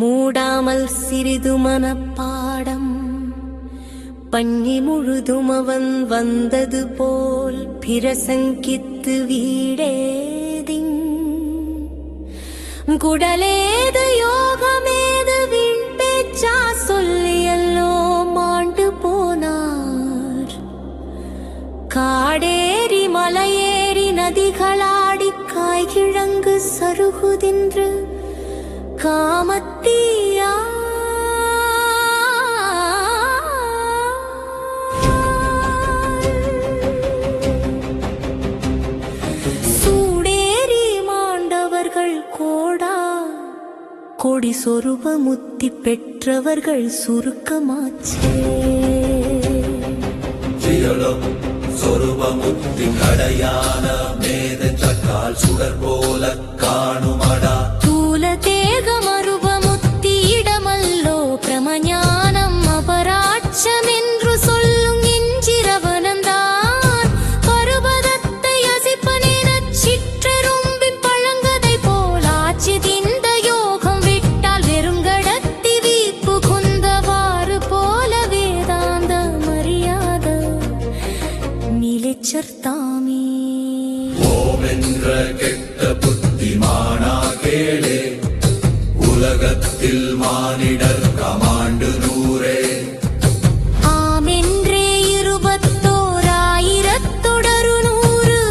மூடாமல் சிறிது மனப்பாடம். பன்னி முழுதும் அவன் வந்தது போல் பிரசங்கித்து வீடேதிங் குடலேது யோகமேது வீண் பேச்சா சொல்லியல்லோ மாண்டு போனார். காடேறி மலையேறி நதிகளாடி காய்கிழங்கு சருகுதின்று காமத்தீயா? சூடேறி மாண்டவர்கள் கோடா. கொடி சொருப முத்தி பெற்றவர்கள் சுருக்கமாச்சே. திரளும் சொருபமுத்தி கடையான மேத சக்கால் சுடர் போல காணும்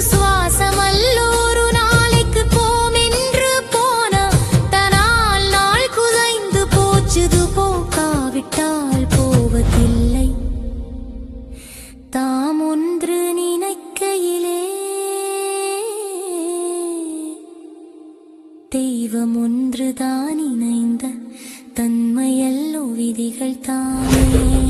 சுவாசமல்லோரு நாளைக்கு போமென்று போன. தனால் நாள் குலைந்து போச்சுது போக்காவிட்டால் போவதில்லை. தாம் தெய்வம் ஒன்றுதான் இணைந்த தன்மையல்லோ விதிகள் தானே.